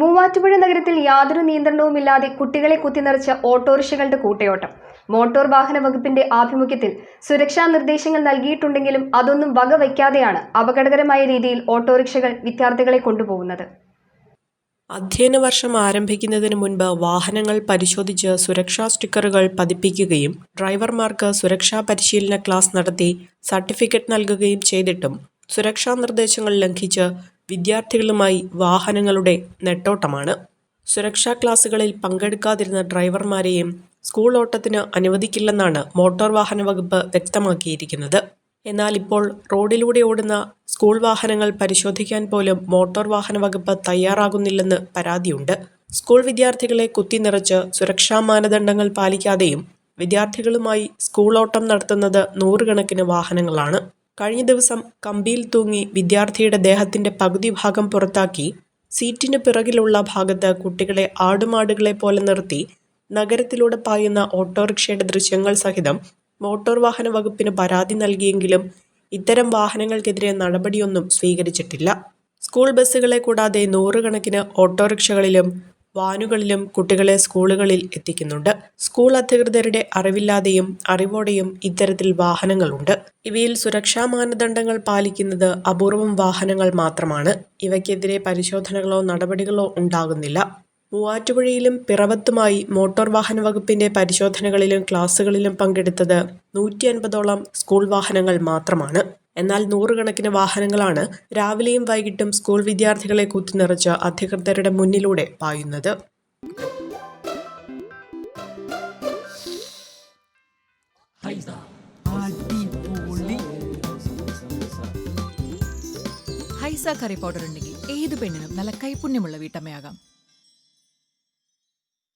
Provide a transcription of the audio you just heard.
മൂവാറ്റുപുഴ നഗരത്തിൽ യാതൊരു നിയന്ത്രണവുമില്ലാതെ കുട്ടികളെ കുത്തിനിറച്ച ഓട്ടോറിക്ഷകളുടെ കൂട്ടയോട്ടം. മോട്ടോർ വാഹന വകുപ്പിന്റെ ആഭിമുഖ്യത്തിൽ സുരക്ഷാ നിർദ്ദേശങ്ങൾ നൽകിയിട്ടുണ്ടെങ്കിലും അതൊന്നും വകവയ്ക്കാതെയാണ് അപകടകരമായ രീതിയിൽ ഓട്ടോറിക്ഷകൾ വിദ്യാർത്ഥികളെ കൊണ്ടുപോകുന്നത്. അധ്യയന വർഷം ആരംഭിക്കുന്നതിന് മുൻപ് വാഹനങ്ങൾ പരിശോധിച്ച് സുരക്ഷാ സ്റ്റിക്കറുകൾ പതിപ്പിക്കുകയും ഡ്രൈവർമാർക്ക് സുരക്ഷാ പരിശീലന ക്ലാസ് നടത്തി സർട്ടിഫിക്കറ്റ് നൽകുകയും ചെയ്തിട്ടും സുരക്ഷാ നിർദ്ദേശങ്ങൾ ലംഘിച്ച് വിദ്യാർത്ഥികളുമായി വാഹനങ്ങളുടെ നെട്ടോട്ടമാണ്. സുരക്ഷാ ക്ലാസുകളിൽ പങ്കെടുക്കാതിരുന്ന ഡ്രൈവർമാരെയും സ്കൂൾ ഓട്ടത്തിന് അനുവദിക്കില്ലെന്നാണ് മോട്ടോർ വാഹന വകുപ്പ് വ്യക്തമാക്കിയിരിക്കുന്നത്. എന്നാൽ ഇപ്പോൾ റോഡിലൂടെ ഓടുന്ന സ്കൂൾ വാഹനങ്ങൾ പരിശോധിക്കാൻ പോലും മോട്ടോർ വാഹന വകുപ്പ് തയ്യാറാകുന്നില്ലെന്ന് പരാതിയുണ്ട്. സ്കൂൾ വിദ്യാർത്ഥികളെ കുത്തി നിറച്ച് സുരക്ഷാ മാനദണ്ഡങ്ങൾ പാലിക്കാതെയും വിദ്യാർത്ഥികളുമായി സ്കൂൾ ഓട്ടം നടത്തുന്നത് നൂറുകണക്കിന് വാഹനങ്ങളാണ്. കഴിഞ്ഞ ദിവസം കമ്പിയിൽ തൂങ്ങി വിദ്യാർത്ഥിയുടെ ദേഹത്തിന്റെ പകുതി ഭാഗം പുറത്താക്കി സീറ്റിന് പിറകിലുള്ള ഭാഗത്ത് കുട്ടികളെ ആടുമാടുകളെ പോലെ നിർത്തി നഗരത്തിലൂടെ പായുന്ന ഓട്ടോറിക്ഷയുടെ ദൃശ്യങ്ങൾ സഹിതം മോട്ടോർ വാഹന വകുപ്പിന് പരാതി നൽകിയെങ്കിലും ഇത്തരം വാഹനങ്ങൾക്കെതിരെ നടപടിയൊന്നും സ്വീകരിച്ചിട്ടില്ല. സ്കൂൾ ബസ്സുകളെ കൂടാതെ നൂറുകണക്കിന് ഓട്ടോറിക്ഷകളിലും വാനുകളിലും കുട്ടികളെ സ്കൂളുകളിൽ എത്തിക്കുന്നുണ്ട്. സ്കൂൾ അധികൃതരുടെ അറിവില്ലാതെയും അറിവോടെയും ഇത്തരത്തിൽ വാഹനങ്ങളുണ്ട്. ഇവയിൽ സുരക്ഷാ മാനദണ്ഡങ്ങൾ പാലിക്കുന്നത് അപൂർവം വാഹനങ്ങൾ മാത്രമാണ്. ഇവയ്ക്കെതിരെ പരിശോധനകളോ നടപടികളോ ഉണ്ടാകുന്നില്ല. മൂവാറ്റുപുഴയിലും പിറവത്തുമായി മോട്ടോർ വാഹന വകുപ്പിന്റെ പരിശോധനകളിലും ക്ലാസുകളിലും പങ്കെടുത്തത് നൂറ്റി അൻപതോളം സ്കൂൾ വാഹനങ്ങൾ മാത്രമാണ്. എന്നാൽ നൂറുകണക്കിന് വാഹനങ്ങളാണ് രാവിലെയും വൈകിട്ടും സ്കൂൾ വിദ്യാർത്ഥികളെ കുത്തിനിറച്ച് അധികൃതരുടെ മുന്നിലൂടെ പായുന്നത്. ഹൈസ കറി പൗഡർ ഉണ്ടെങ്കിൽ ഏത് പെണ്ണിനും നല്ല കൈപുണ്യമുള്ള വീട്ടമ്മയാകാം.